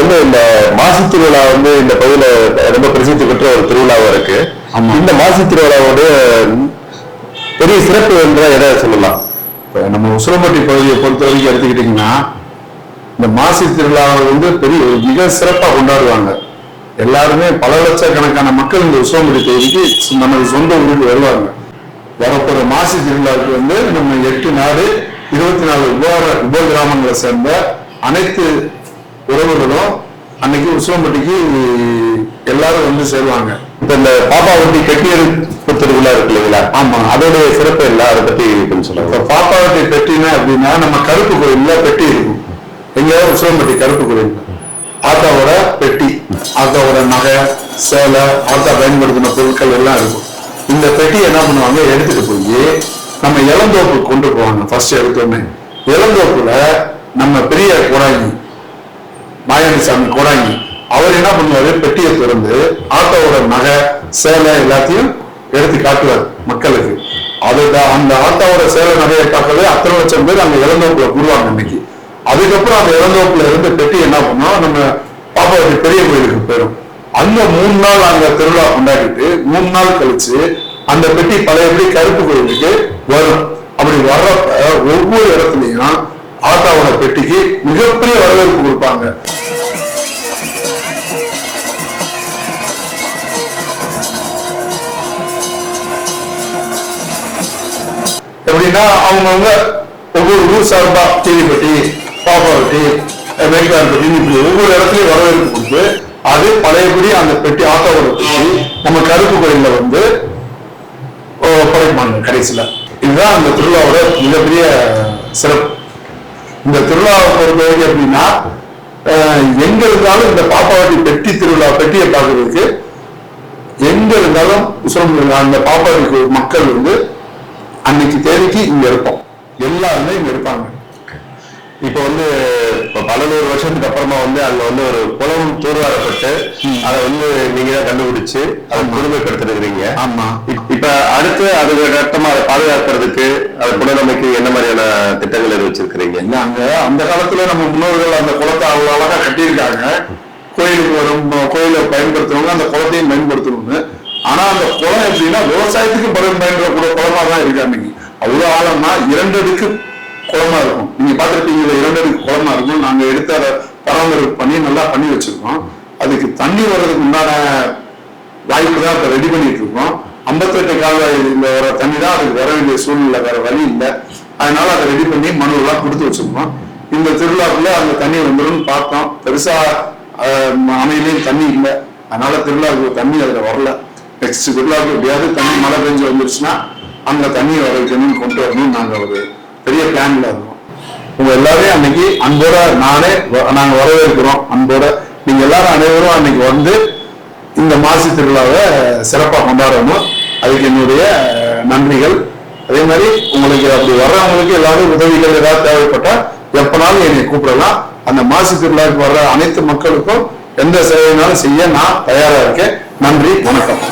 வந்து இந்த மாசி திருவிழா வந்து இந்த பகுதியில ரொம்ப பிரசித்தி பெற்ற ஒரு திருவிழாவா இருக்கு. இந்த மாசி திருவிழாவோட பெரிய சிறப்பு என்ற எதை சொல்லலாம்? இப்ப நம்ம உசிலம்பட்டி பகுதியை பொறுத்த வரைக்கும் எடுத்துக்கிட்டீங்கன்னா இந்த மாசி திருவிழாவை வந்து பெரிய மிக சிறப்பாக கொண்டாடுவாங்க. எல்லாருமே பல லட்சக்கணக்கான மக்கள் இந்த உசிலம்பட்டி தொகுதிக்கு நமது சொந்த ஊருக்கு வருவாங்க. வரப்போற மாசி திருவிழாவுக்கு வந்து நம்ம எட்டு நாடு இருபத்தி நாலு உபகார உப கிராமங்களை சேர்ந்த அனைத்து உறவுகளும் அன்னைக்கு உசிலம்பட்டிக்கு எல்லாரும் வந்து சேருவாங்க. இப்ப இந்த பாப்பா வண்டி கட்டியெடுப்பு திருவிழா இருக்கு இல்லைங்களா? ஆமா. அதோடைய சிறப்பு என்ன? அதை பத்தி கொஞ்சம் சொல்லுங்க. இப்ப பாப்பாவட்டி பெட்டினா அப்படின்னா நம்ம கருப்பு கோயில்ல பெட்டி இருக்கும் எங்கேயாவது உசிலம்பட்டி கருப்பு கோயில். ஆத்தாவோட பெட்டி ஆத்தாவோட நகை சேலை ஆத்தா பயன்படுத்தின பொருட்கள் எல்லாம் இருக்கும். இந்த பெட்டி என்ன பண்ணுவாங்க? எடுத்துட்டு போய் நம்ம இளந்தோப்பு கொண்டு போவாங்க. ஃபர்ஸ்ட் எடுத்தோடனே. இளந்தோப்புல நம்ம பெரிய குராங்கி மாயாணிசாமி கோடாங்கி அவர் என்ன பண்ணுவாரு? பெட்டியை திறந்து ஆட்டோவோட நகை சேலை எல்லாத்தையும் எடுத்து காட்டுவார் மக்களுக்கு. அதுதான் அந்த ஆட்டோவோட சேலை நகையை அத்தனை லட்சம் பேர் அங்க இளந்தோப்புல கூடுவாங்க இன்னைக்கு. அதுக்கப்புறம் அந்த இளந்தோப்புல இருந்து பெட்டி என்ன பண்ணோம் நம்ம பாப்பாவுக்கு பெரிய கோயிலுக்கு போயிடும். அந்த மூணு நாள் அங்க திருவிழா கொண்டாடிட்டு மூணு நாள் கழிச்சு அந்த பெட்டி பழையபடி கருப்பு கோயிலுக்கு வரும். எப்படின்னா அவங்கவுங்க ஒவ்வொரு ஊர் சார்பா தீனிப்பட்டி பாப்பாப்பட்டி மேற்கார் இப்படி ஒவ்வொரு இடத்துலையும் வரவேற்பு கொடுத்து அது பழையபடி அந்த பெட்டி ஆட்டோவோட பெட்டி நம்ம கருப்பு கோயில்ல வந்து ஓ, படைப்பாங்க கடைசியில. இதுதான் அந்த திருவிழாவோட மிகப்பெரிய சிறப்பு. இந்த திருவிழாவை பொறுத்த வரைக்கும் எங்க இருந்தாலும் இந்த பாப்பாவட்டி பெட்டி திருவிழா பெட்டியை பார்க்கறதுக்கு எங்க இருந்தாலும் உசிலம்பட்டி அந்த பாப்பாவட்டி மக்கள் வந்து தேதிக்கு இங்க இருப்போம் எல்லாருமே இங்க இருப்பாங்க இப்ப வந்து பல நூறு வருஷத்துக்கு அப்புறமா வந்து அங்க வந்து ஒரு குளம் தூர்வாரப்பட்டு அதை வந்து நீங்க தான் கண்டுபிடிச்சு அதை புதுமைப்படுத்திருக்கிறீங்க ஆமா இப்ப அடுத்து அது கட்டமா அதை பாதுகாக்கிறதுக்கு அதை புனரமைக்கு என்ன மாதிரியான திட்டங்கள் எதுவும் வச்சிருக்கிறீங்க இல்ல அங்க அந்த காலத்துல நம்ம முன்னோர்கள் அந்த குளத்தை அவ்வளவு அழகா கட்டியிருக்காங்க கோயிலுக்கு வரும் கோயிலை பயன்படுத்துறவங்க அந்த குளத்தையும் பயன்படுத்தணும்னு ஆனா அந்த குளம் எப்படின்னா விவசாயத்துக்கு பயன் பயன்படக்கூடிய குளமா தான் இருக்கு அன்னைக்கு அவ்வளவு ஆழம்னா இரண்டு அடுக்கு குளமா இருக்கும். நீங்க பார்த்திருப்பீங்க இரண்டு அடுக்கு குளமா இருக்கும். நாங்க எடுத்து அதை பராமரிப்பு பண்ணி நல்லா பண்ணி வச்சிருக்கோம். அதுக்கு தண்ணி வர்றதுக்கு உண்டான வாய்ப்பு தான் இப்போ ரெடி பண்ணிட்டு இருக்கோம். ஐம்பத்தெட்டு கால இந்த வர தண்ணி தான் அதுக்கு வர வேண்டிய சூழ்நிலை வேற வழி இல்லை. அதனால அதை ரெடி பண்ணி மனுவெல்லாம் கொடுத்து வச்சிருக்கோம். இந்த திருவிழாக்குள்ள அந்த தண்ணி வந்துடும் பார்த்தோம். பெருசா ஆஹ், தண்ணி இல்லை. அதனால திருவிழாவுக்கு தண்ணி அதுல வரல. நெக்ஸ்ட் திருவிழாவுக்கு எப்படியாவது தண்ணி மழை பெஞ்சு வந்துருச்சுன்னா அந்த தண்ணியை வர கொண்டு வரணும்னு நாங்கள் ஒரு பெரிய பிளான்ல இருந்தோம் உங்க எல்லாரையும் அன்னைக்கு அன்போட நானே நாங்க வரவேற்கிறோம் அன்போட. நீங்க எல்லாரும் அனைவரும் அன்னைக்கு வந்து இந்த மாசி திருவிழாவை சிறப்பாக கொண்டாடணும். அதுக்கு என்னுடைய நன்றிகள். அதே மாதிரி உங்களுக்கு அப்படி வர்றவங்களுக்கு எல்லாரும் உதவிகள் ஏதாவது தேவைப்பட்டா எப்பனாலும் என்னை கூப்பிடலாம். அந்த மாசி திருவிழாவுக்கு வர்ற அனைத்து மக்களுக்கும் எந்த சேவைனாலும் செய்ய நான் தயாரா இருக்கேன். நன்றி வணக்கம்.